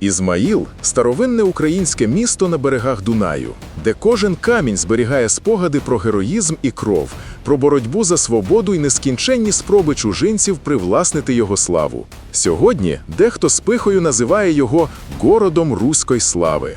Ізмаїл старовинне українське місто на берегах Дунаю, де кожен камінь зберігає спогади про героїзм і кров, про боротьбу за свободу і нескінченні спроби чужинців привласнити його славу. Сьогодні дехто з пихою називає його городом руської слави.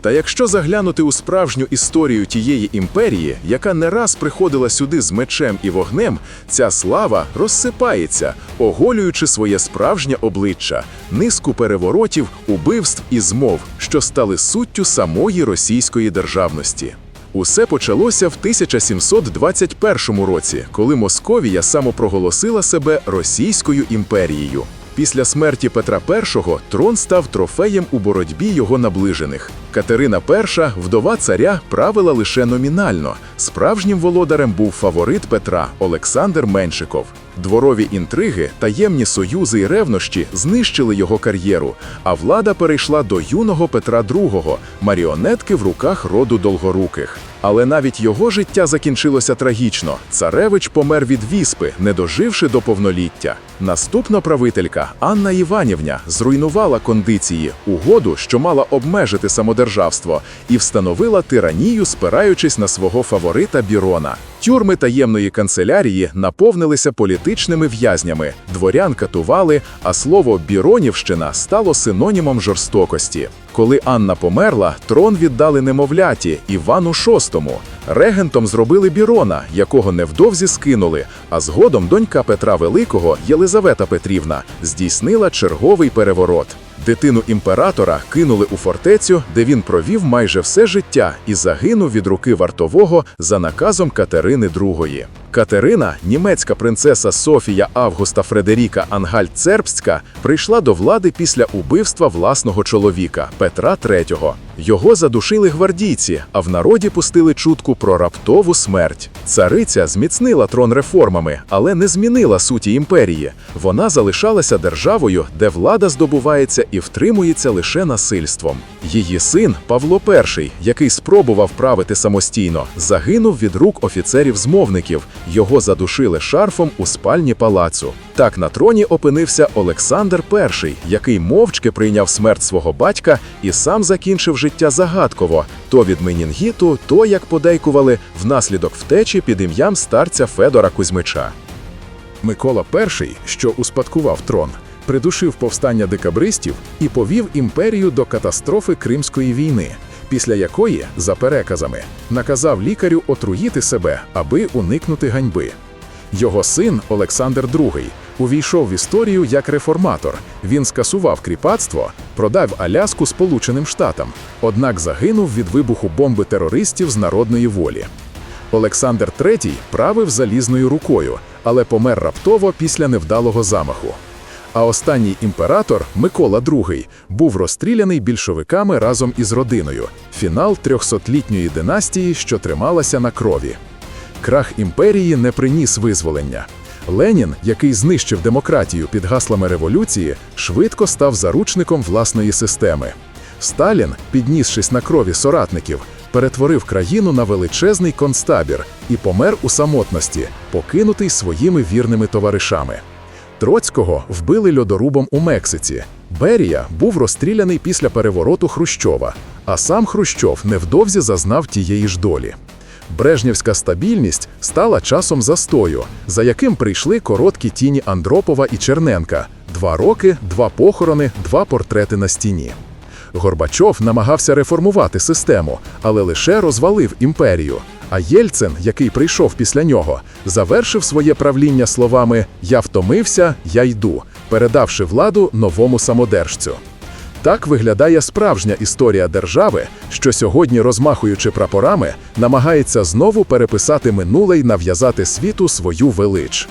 Та якщо заглянути у справжню історію тієї імперії, яка не раз приходила сюди з мечем і вогнем, ця слава розсипається, оголюючи своє справжнє обличчя, низку переворотів, убивств і змов, що стали суттю самої російської державності. Усе почалося в 1721 році, коли Московія самопроголосила себе Російською імперією. Після смерті Петра І трон став трофеєм у боротьбі його наближених. Катерина І, вдова царя, правила лише номінально. Справжнім володарем був фаворит Петра Олександр Меншиков. Дворові інтриги, таємні союзи і ревнощі знищили його кар'єру, а влада перейшла до юного Петра II, маріонетки в руках роду Долгоруких. Але навіть його життя закінчилося трагічно. Царевич помер від віспи, не доживши до повноліття. Наступна правителька Анна Іванівня зруйнувала кондиції, угоду, що мала обмежити самодержавство, і встановила тиранію, спираючись на свого фаворита Бірона. Тюрми таємної канцелярії наповнилися політичними в'язнями, дворян катували, а слово Біронівщина стало синонімом жорстокості. Коли Анна померла, трон віддали немовляті Івану VI. Регентом зробили Бірона, якого невдовзі скинули, а згодом донька Петра Великого, Єлизавета Петрівна, здійснила черговий переворот. Дитину імператора кинули у фортецю, де він провів майже все життя і загинув від руки вартового за наказом Катерини II. Катерина, німецька принцеса Софія Августа Фредеріка Ангальд-Цербська, прийшла до влади після убивства власного чоловіка Петра III. Його задушили гвардійці, а в народі пустили чутку про раптову смерть. Цариця зміцнила трон реформами, але не змінила суті імперії. Вона залишалася державою, де влада здобувається і втримується лише насильством. Її син Павло І, який спробував правити самостійно, загинув від рук офіцерів-змовників. Його задушили шарфом у спальні палацу. Так на троні опинився Олександр І, який мовчки прийняв смерть свого батька і сам закінчив життя загадково, то від менінгіту, то, як подейкували, внаслідок втечі під ім'ям старця Федора Кузьмича. Микола І, що успадкував трон, придушив повстання декабристів і повів імперію до катастрофи Кримської війни, після якої, за переказами, наказав лікарю отруїти себе, аби уникнути ганьби. Його син Олександр II увійшов в історію як реформатор. Він скасував кріпацтво, продав Аляску Сполученим Штатам, однак загинув від вибуху бомби терористів з народної волі. Олександр III правив залізною рукою, але помер раптово після невдалого замаху. А останній імператор Микола II був розстріляний більшовиками разом із родиною. Фінал трьохсотлітньої династії, що трималася на крові. Крах імперії не приніс визволення. Ленін, який знищив демократію під гаслами революції, швидко став заручником власної системи. Сталін, піднісшись на крові соратників, перетворив країну на величезний концтабір і помер у самотності, покинутий своїми вірними товаришами. Троцького вбили льодорубом у Мексиці. Берія був розстріляний після перевороту Хрущова, а сам Хрущов невдовзі зазнав тієї ж долі. Брежнівська стабільність стала часом застою, за яким прийшли короткі тіні Андропова і Черненка: два роки, два похорони, два портрети на стіні. Горбачов намагався реформувати систему, але лише розвалив імперію. А Єльцин, який прийшов після нього, завершив своє правління словами Я втомився, я йду, передавши владу новому самодержцю. Так виглядає справжня історія держави, що сьогодні, розмахуючи прапорами, намагається знову переписати минуле й нав'язати світу свою велич.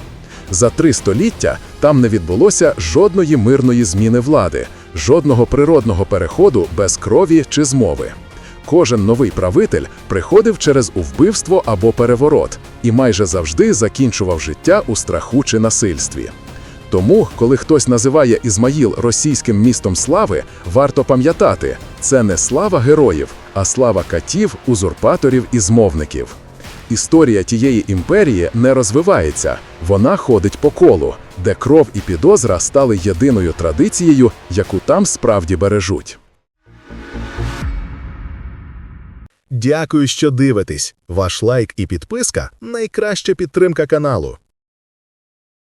За три століття там не відбулося жодної мирної зміни влади, жодного природного переходу без крові чи змови. Кожен новий правитель приходив через вбивство або переворот і майже завжди закінчував життя у страху чи насильстві. Тому, коли хтось називає Ізмаїл російським містом слави, варто пам'ятати, це не слава героїв, а слава катів, узурпаторів і змовників. Історія тієї імперії не розвивається, вона ходить по колу, де кров і підозра стали єдиною традицією, яку там справді бережуть. Дякую, що дивитесь. Ваш лайк і підписка найкраща підтримка каналу.